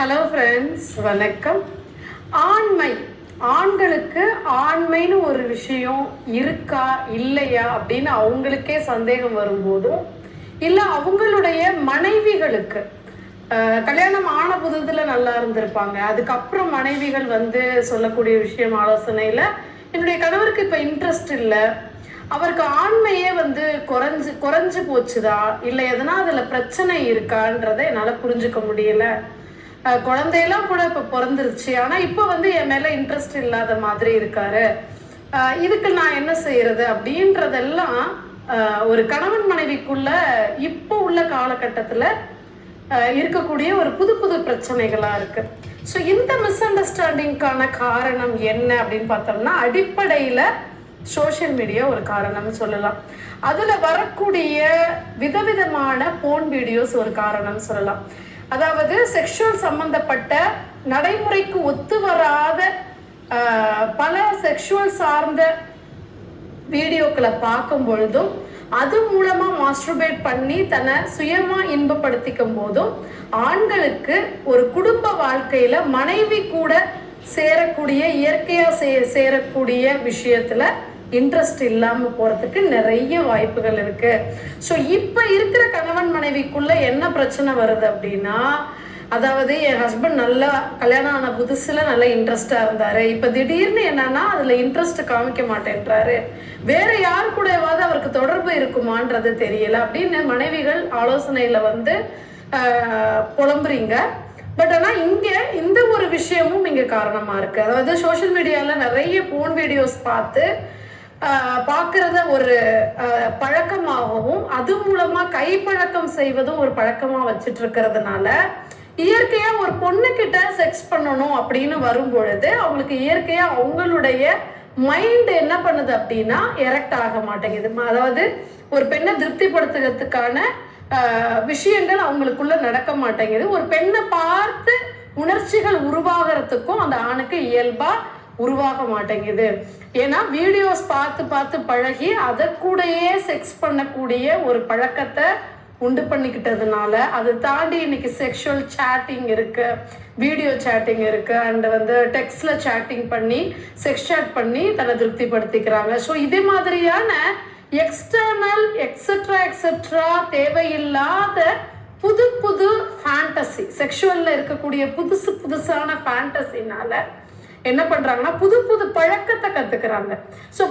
Hello friends வணக்கம். ஆண்மை. ஆண்களுக்கு ஆண்மைன்னு ஒரு விஷயம் இருக்கா இல்லையா அப்படின்னு அவங்களுக்கே சந்தேகம் வரும்போதும் இல்லை அவங்களுடைய மனைவிகளுக்கு. கல்யாணம் ஆன புதுதில் நல்லா இருந்திருப்பாங்க. அதுக்கப்புறம் மனைவிகள் வந்து சொல்லக்கூடிய விஷயம் ஆலோசனையில் என்னுடைய கணவருக்கு இப்போ இன்ட்ரெஸ்ட் இல்லை. அவருக்கு ஆண்மையே வந்து குறைஞ்சு குறைஞ்சு போச்சுதா? இல்லை எதனா அதில் பிரச்சனை இருக்கான்றதை என்னால் புரிஞ்சுக்க முடியல. குழந்தையெல்லாம் கூட இப்போ பிறந்துருச்சு. ஆனால் இப்போ வந்து என் மேலே இன்ட்ரெஸ்ட் இல்லாத மாதிரி இருக்காரு. இதுக்கு நான் என்ன செய்யறது அப்படின்றதெல்லாம் ஒரு கணவன் மனைவிக்குள்ள இப்போ உள்ள காலகட்டத்தில் இருக்கக்கூடிய ஒரு புது புது பிரச்சனைகளாக இருக்கு. ஸோ இந்த மிஸ் அண்டர்ஸ்டாண்டிங்கான காரணம் என்ன அப்படின்னு பார்த்தோம்னா அடிப்படையில் சோஷியல் மீடியா ஒரு காரணம்னு சொல்லலாம். அதில் வரக்கூடிய விதவிதமான போன் வீடியோஸ் ஒரு காரணம்னு சொல்லலாம். அதாவது செக்ஷுவல் சம்பந்தப்பட்ட நடைமுறைக்கு ஒத்து வராத பல செக்ஷுவல் சார்ந்த வீடியோக்களை பார்க்கும் பொழுதும் அது மூலமா மாஸ்டர்பேட் பண்ணி தன்னை சுயமா இன்பப்படுத்திக்கும் போதும் ஆண்களுக்கு ஒரு குடும்ப வாழ்க்கையில மனைவி கூட சேரக்கூடிய இயற்கையா சே சேரக்கூடிய விஷயத்துல இன்ட்ரெஸ்ட் இல்லாம போறதுக்கு நிறைய வாய்ப்புகள் இருக்கு. ஸோ இப்ப இருக்கிற கணவன் மனைவிக்குள்ள என்ன பிரச்சனை வருது அப்படின்னா அதாவது என் ஹஸ்பண்ட் நல்லா கல்யாணம் ஆன புதுசுல நல்லா இன்ட்ரெஸ்டா இருந்தாரு. இப்ப திடீர்னு என்னன்னா அதுல இன்ட்ரெஸ்ட் காமிக்க மாட்டேன்றாரு. வேற யார் கூடவாவது அவருக்கு தொடர்பு இருக்குமான்றது தெரியல அப்படின்னு மனைவிகள் ஆலோசனையில வந்து புலம்புறீங்க. பட் ஆனா இங்க இந்த ஒரு விஷயமும் இங்க காரணமா இருக்கு. அதாவது சோஷியல் மீடியால நிறைய போன் வீடியோஸ் பார்த்து பார்க்கறத ஒரு பழக்கமாகவும் அது மூலமா கைப்பழக்கம் செய்வதும் ஒரு பழக்கமா வச்சுட்டு இருக்கிறதுனால இயற்கையா ஒரு பொண்ணு கிட்ட செக்ஸ் பண்ணணும் அப்படின்னு வரும் பொழுது அவங்களுக்கு இயற்கையா அவங்களுடைய மைண்ட் என்ன பண்ணுது அப்படின்னா எரெக்ட் ஆக மாட்டேங்குது. ம- அதாவது ஒரு பெண்ணை திருப்திப்படுத்துறதுக்கான விஷயங்கள் அவங்களுக்குள்ள நடக்க மாட்டேங்குது. ஒரு பெண்ணை பார்த்து உணர்ச்சிகள் உருவாகிறதுக்கும் அந்த ஆணுக்கு இயல்பா உருவாக மாட்டேங்குது. ஏன்னா வீடியோஸ் பார்த்து பார்த்து பழகி அதற்கூடையே செக்ஸ் பண்ணக்கூடிய ஒரு பழக்கத்தை உண்டு பண்ணிக்கிட்டதுனால அதை தாண்டி இன்னைக்கு செக்ஷுவல் சேட்டிங் இருக்கு. வீடியோ சேட்டிங் இருக்கு. அண்ட் வந்து டெக்ஸ்ட்ல சேட்டிங் பண்ணி செக்ஸ் சேட் பண்ணி தன்னை திருப்திப்படுத்திக்கிறாங்க. ஸோ இதே மாதிரியான எக்ஸ்டர்னல் எக்ஸெட்ரா எக்ஸெட்ரா தேவையில்லாத புது புது ஃபேண்டசி செக்ஷுவலில் இருக்கக்கூடிய புதுசு புதுசான ஃபேண்டசினால என்ன பண்றாங்கன்னா புது புது பழக்கத்தை கத்துக்கிறாங்க. ஸோ